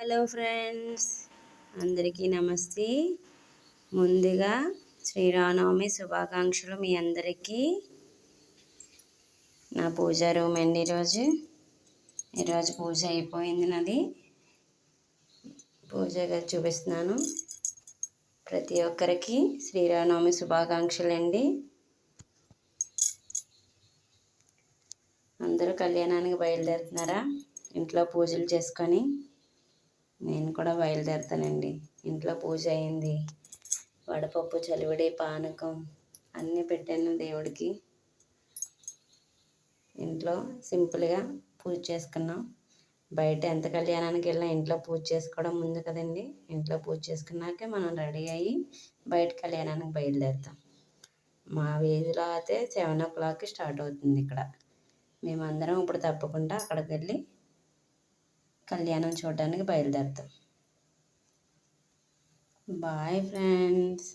Hello friends అందరికీ నమస్తే. ముందుగా శ్రీరామనవమి శుభాకాంక్షలు మీ అందరికీ. నా పూజ రూమ్ అండి ఈరోజు. ఈరోజు పూజ అయిపోయింది నాది. పూజగా చూపిస్తున్నాను. ప్రతి ఒక్కరికి శ్రీరామనవమి శుభాకాంక్షలు అండి. అందరూ కళ్యాణానికి బయలుదేరుతున్నారా? ఇంట్లో పూజలు చేసుకొని. నేను కూడా బయలుదేరుతానండి. ఇంట్లో పూజ అయింది. వడపప్పు చలివిడి పానకం అన్నీ పెట్టాను దేవుడికి. ఇంట్లో సింపుల్గా పూజ చేసుకున్నాం. బయట ఎంత కళ్యాణానికి వెళ్ళినా ఇంట్లో పూజ చేసుకోవడం ముందు కదండి. ఇంట్లో పూజ చేసుకున్నాకే మనం రెడీ అయ్యి బయట కళ్యాణానికి బయలుదేరుతాం. మా వీధిలో అయితే సెవెన్ ఓ క్లాక్కి స్టార్ట్ అవుతుంది ఇక్కడ. మేమందరం ఇప్పుడు తప్పకుండా అక్కడికి వెళ్ళి కళ్యాణం చూడడానికి బయలుదేరుతాం. Bye friends.